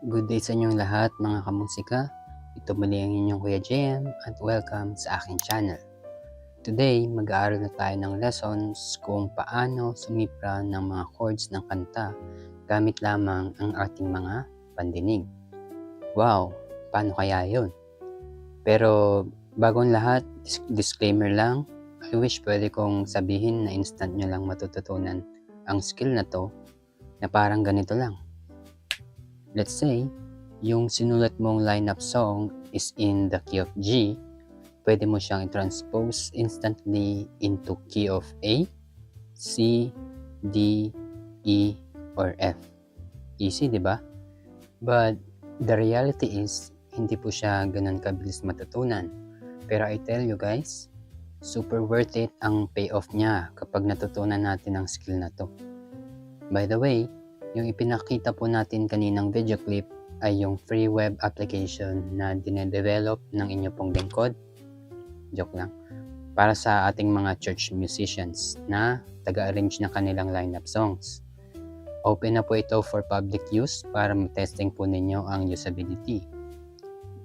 Good day sa inyong lahat mga kamusika. Ito muli ang inyong Kuya JM at welcome sa aking channel. Today, mag-aaral na tayo ng lessons kung paano sumipra ng mga chords ng kanta gamit lamang ang ating mga pandinig. Wow, paano kaya yun? Pero bago ang lahat, dis- disclaimer lang, I wish pwede kong sabihin na instant nyo lang matututunan ang skill na to na parang ganito lang. Let's say, yung sinulat mong lineup song is in the key of G, pwede mo siyang i-transpose instantly into key of A, C, D, E, or F. Easy, di ba? But the reality is, hindi po siya ganun kabilis matutunan. Pero I tell you guys, super worth it ang payoff niya kapag natutunan natin ang skill na to. By the way, yung ipinakita po natin kaninang video clip ay yung free web application na dinedevelop ng inyo pong lingkod. Joke lang. Para sa ating mga church musicians na taga-arrange ng kanilang lineup songs. Open na po ito for public use para matesting po ninyo ang usability.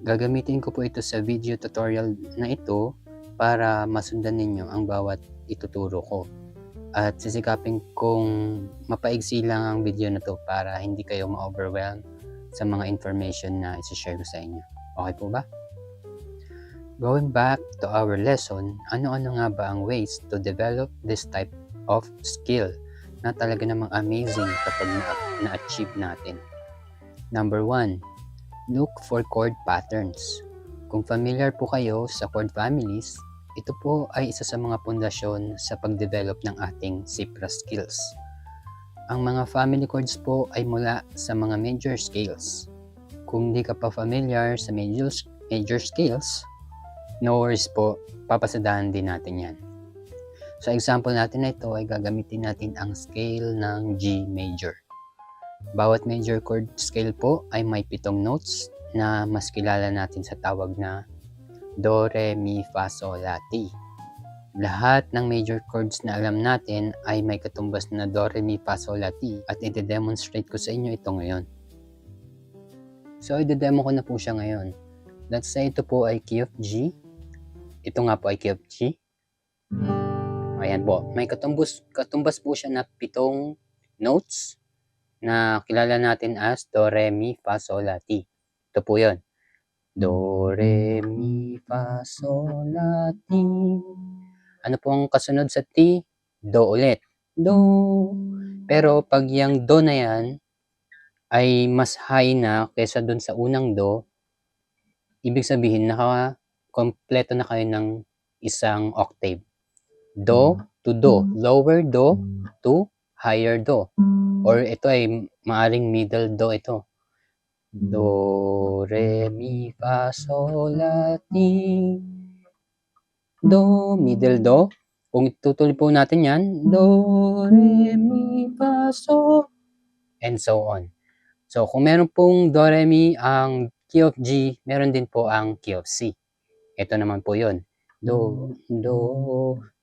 Gagamitin ko po ito sa video tutorial na ito para masundan ninyo ang bawat ituturo ko at sisikapin kong mapaigsi lang ang video na to para hindi kayo ma-overwhelm sa mga information na isi-share ko sa inyo. Okay po ba? Going back to our lesson, ano-ano nga ba ang ways to develop this type of skill na talaga namang amazing kapag na- na-achieve natin? Number one, look for chord patterns. Kung familiar po kayo sa chord families, ito po ay isa sa mga pundasyon sa pagdevelop ng ating Cipra skills. Ang mga family chords po ay mula sa mga major scales. Kung di ka pa familiar sa major, major scales, no worries po, papasadahan din natin yan. Sa example natin na ito ay gagamitin natin ang scale ng G major. Bawat major chord scale po ay may pitong notes na mas kilala natin sa tawag na Do, Re, Mi, Fa, Sol, La, Ti. Lahat ng major chords na alam natin ay may katumbas na Do, Re, Mi, Fa, Sol, La, Ti at ide-demonstrate ko sa inyo ito ngayon. So, ide-demo ko na po siya ngayon. Let's say ito po ay key of G. Ito nga po ay key of G. Ayan po. May katumbas, katumbas po siya na pitong notes na kilala natin as Do, Re, Mi, Fa, Sol, La, Ti. Ito po yun. Do, Re, Mi, Fa, Sol, La, Ti. Ano po ang kasunod sa Ti? Do ulit. Do. Pero pag yung Do na yan ay mas high na kaysa dun sa unang Do, ibig sabihin naka kompleto na kayo ng isang octave. Do to Do. Lower Do to higher Do. Or ito ay maaring middle Do ito. Do, re, mi, fa, sol, la, ti. Do, middle do. Kung itutuloy po natin yan, do, re, mi, fa, sol, and so on. So, kung meron pong do, re, mi ang key of G, meron din po ang key of C. Ito naman po yon Do, do,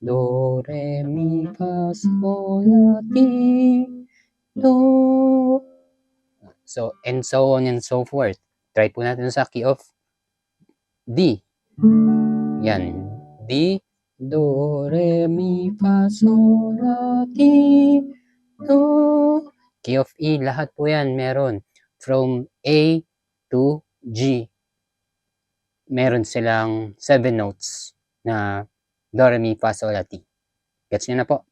do, re, mi, fa, sol, la, ti. Do, So, and so on and so forth. Try po natin sa key of D. Yan. D, Do, Re, Mi, Fa, Sol, La, Ti, Do. Key of E, lahat po yan meron. From A to G. Meron silang seven notes na Do, Re, Mi, Fa, Sol, La, Ti. Gets nyo na po?